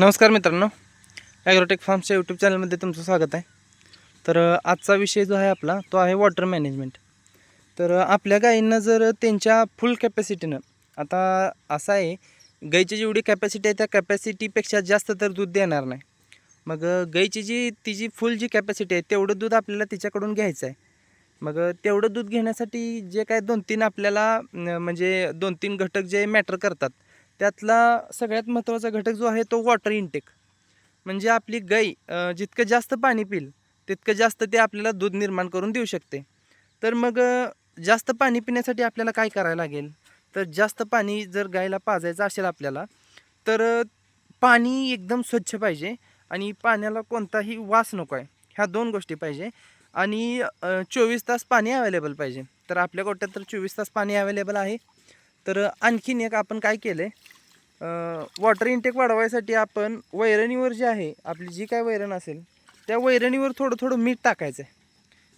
नमस्कार मित्रांनो. ॲग्रोटेक फार्मच्या यूट्यूब चॅनलमध्ये तुमचं स्वागत आहे. तर आजचा विषय जो आहे आपला तो आहे वॉटर मॅनेजमेंट तर आपल्या गायींना जर त्यांच्या फुल कॅपॅसिटीनं आता असं आहे गाईची जेवढी कॅपॅसिटी आहे त्या कॅपॅसिटीपेक्षा जास्त तर दूध देणार नाही. मग गाईची जी तिची फुल जी कॅपॅसिटी आहे तेवढं दूध आपल्याला तिच्याकडून घ्यायचं आहे. मग तेवढं दूध घेण्यासाठी जे काय दोन तीन आपल्याला म्हणजे दोन तीन घटक जे मॅटर करतात त्यातला सगळ्यात महत्त्वाचा घटक जो आहे तो वॉटर इनटेक म्हणजे आपली गाई जितकं जास्त पाणी पिईल तितकं जास्त ते आपल्याला दूध निर्माण करून देऊ शकते. तर मग जास्त पाणी पिण्यासाठी आपल्याला काय करायला लागेल? तर जास्त पाणी जर गायला पाजायचं असेल आपल्याला तर पाणी एकदम स्वच्छ पाहिजे आणि पाण्याला कोणताही वास नको आहे. ह्या दोन गोष्टी पाहिजे आणि चोवीस तास पाणी अवेलेबल पाहिजे. तर आपल्या गोट्यात तर चोवीस तास पाणी अवेलेबल आहे. तर आणखीन एक आपण काय केलं आहे वॉटर इंटेक वाढवायसाठी आपण वैरणीवर जे आहे आपली जी काय वैरण असेल त्या वैरणीवर थोडं थोडं मीठ टाकायचं आहे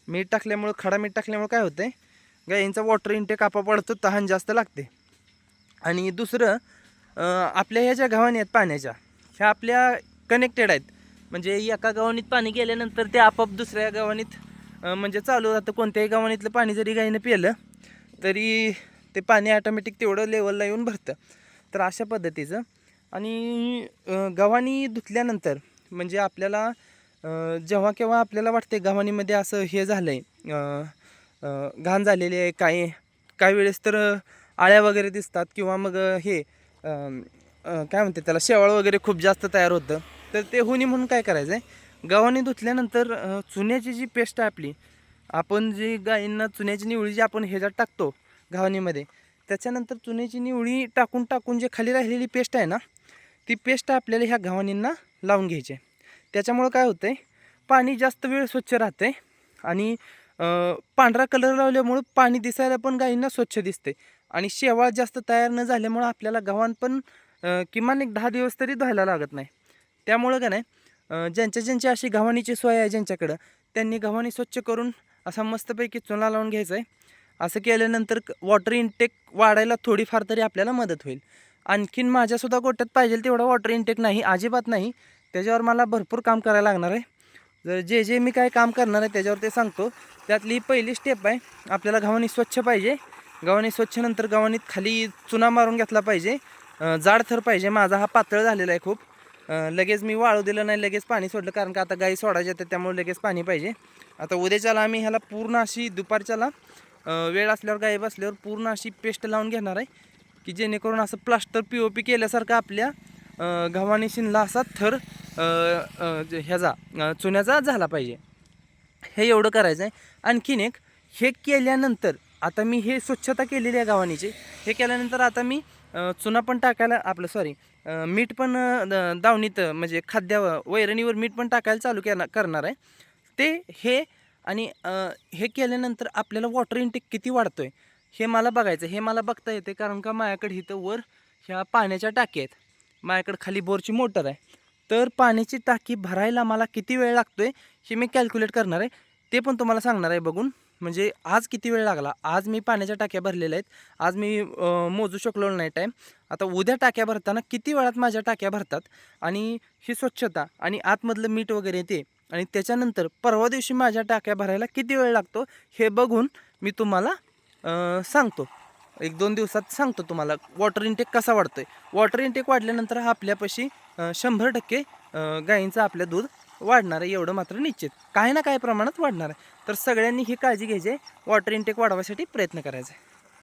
मीठ टाकल्यामुळं खडा मीठ टाकल्यामुळं काय होतं आहे गायींचा वॉटर इंटेक आपोआप वाढतो तहान जास्त लागते. आणि दुसरं आपल्या ह्या ज्या गव्हाणी आहेत पाण्याच्या ह्या आपल्या कनेक्टेड आहेत. म्हणजे एका गव्हाणीत पाणी गेल्यानंतर ते आपोआप दुसऱ्या गव्हाणीत म्हणजे चालू राहतं. कोणत्याही गव्हाणीतलं पाणी जरी गायीनं पिलं तरी ते पाणी ॲटोमॅटिक तेवढं लेवलला येऊन भरतं. तर अशा पद्धतीचं. आणि गव्हाणी धुतल्यानंतर म्हणजे आपल्याला जेव्हा केव्हा आपल्याला वाटते गव्हाणीमध्ये असं हे झालं आहे घाण झालेली आहे काय काही वेळेस तर आळ्या वगैरे दिसतात किंवा मग हे काय म्हणते त्याला शेवाळ वगैरे खूप जास्त तयार होतं. तर ते होणी म्हणून काय करायचं आहे गव्हाणी धुतल्यानंतर चुन्याची जी पेस्ट आहे आपली आपण जी गायींना चुन्याची निवळी जी आपण ह्याच्यात टाकतो गव्हाणीमध्ये त्याच्यानंतर चुन्याची निवळी टाकून टाकून जे खाली राहिलेली पेस्ट आहे ना ती पेस्ट आपल्याला ह्या गव्हाणींना लावून घ्यायची आहे. त्याच्यामुळं काय होतं आहे पाणी जास्त वेळ स्वच्छ राहतं आहे आणि पांढरा कलर लावल्यामुळं पाणी दिसायला पण गायींना स्वच्छ दिसते आणि शेवाळ जास्त तयार न झाल्यामुळं आपल्याला गव्हाण पण किमान एक दहा दिवस तरी धुवायला लागत नाही. त्यामुळं का नाही ज्यांच्या ज्यांची अशी गव्हाणीची सोय आहे ज्यांच्याकडं त्यांनी गव्हाणी स्वच्छ करून असा मस्तपैकी चुना लावून घ्यायचा आहे. असं केल्यानंतर वॉटर इनटेक वाढायला थोडीफार तरी आपल्याला मदत होईल. आणखीन माझ्यासुद्धा गोट्यात पाहिजे तेवढा वॉटर इनटेक नाही अजिबात नाही. त्याच्यावर मला भरपूर काम करायला लागणार आहे. जर जे जे मी काय काम करणार आहे त्याच्यावर ते सांगतो. त्यातली पहिली स्टेप आहे आपल्याला गव्हाणी स्वच्छ पाहिजे. गव्हाणी स्वच्छ नंतर गव्हाणीत खाली चुना मारून घेतला पाहिजे. जाड थर पाहिजे. माझा हा पातळ झालेला आहे खूप. लगेच मी वाळू दिलं नाही लगेच पाणी सोडलं कारण का आता गाई सोडायच्या त्यामुळे लगेच पाणी पाहिजे. आता उद्याच्याला आम्ही ह्याला पूर्ण अशी दुपारच्याला वेळ असल्यावर गायब असल्यावर पूर्ण अशी पेस्ट लावून घेणार आहे की जेणेकरून असं प्लास्टर पी ओ पी केल्यासारखं आपल्या गव्हाने गव्हाणी शिनला असा थर ह्याचा चुन्याचा झाला पाहिजे. हे एवढं करायचं आहे आणखीन एक हे केल्यानंतर आता मी हे स्वच्छता केलेली आहे गव्हाणीची. हे केल्यानंतर आता मी चुना पण टाकायला आपलं सॉरी मीठ पण द- दावणीत म्हणजे खाद्या वैरणीवर मीठ पण टाकायला चालू केला करणार आहे. ते हे आणि हे केल्यानंतर आपल्याला वॉटर इंटेक किती वाढतो आहे हे मला बघायचं हे मला बघता येते कारण का माझ्याकडे इथं वर ह्या पाण्याच्या टाकी आहेत. माझ्याकडे खाली बोरची मोटर आहे. तर पाण्याची टाकी भरायला मला किती वेळ लागतो आहे हे मी कॅल्क्युलेट करणार आहे. ते पण तुम्हाला सांगणार आहे बघून. म्हणजे आज किती वेळ लागला? आज मी पाण्याच्या टाक्या भरलेल्या आहेत. आज मी मोजू शकलो नाही टाईम आता उद्या टाक्या भरताना किती वेळात माझ्या टाक्या भरतात? आणि ही स्वच्छता आणि आतमधलं मीठ वगैरे ते आणि त्याच्यानंतर परवा दिवशी माझ्या टाक्या भरायला किती वेळ लागतो हे बघून मी तुम्हाला सांगतो. एक दोन दिवसात सांगतो तुम्हाला. वॉटर इनटेक कसा वाढतो आहे वॉटर इनटेक वाढल्यानंतर हा आपल्यापाशी शंभर टक्के गायींचं आपलं दूध वाढणार आहे एवढं मात्र निश्चित. काही ना काही प्रमाणात वाढणार आहे. तर सगळ्यांनी ही काळजी घ्यायची. आहे वॉटर इनटेक वाढवायसाठी प्रयत्न करायचा आहे.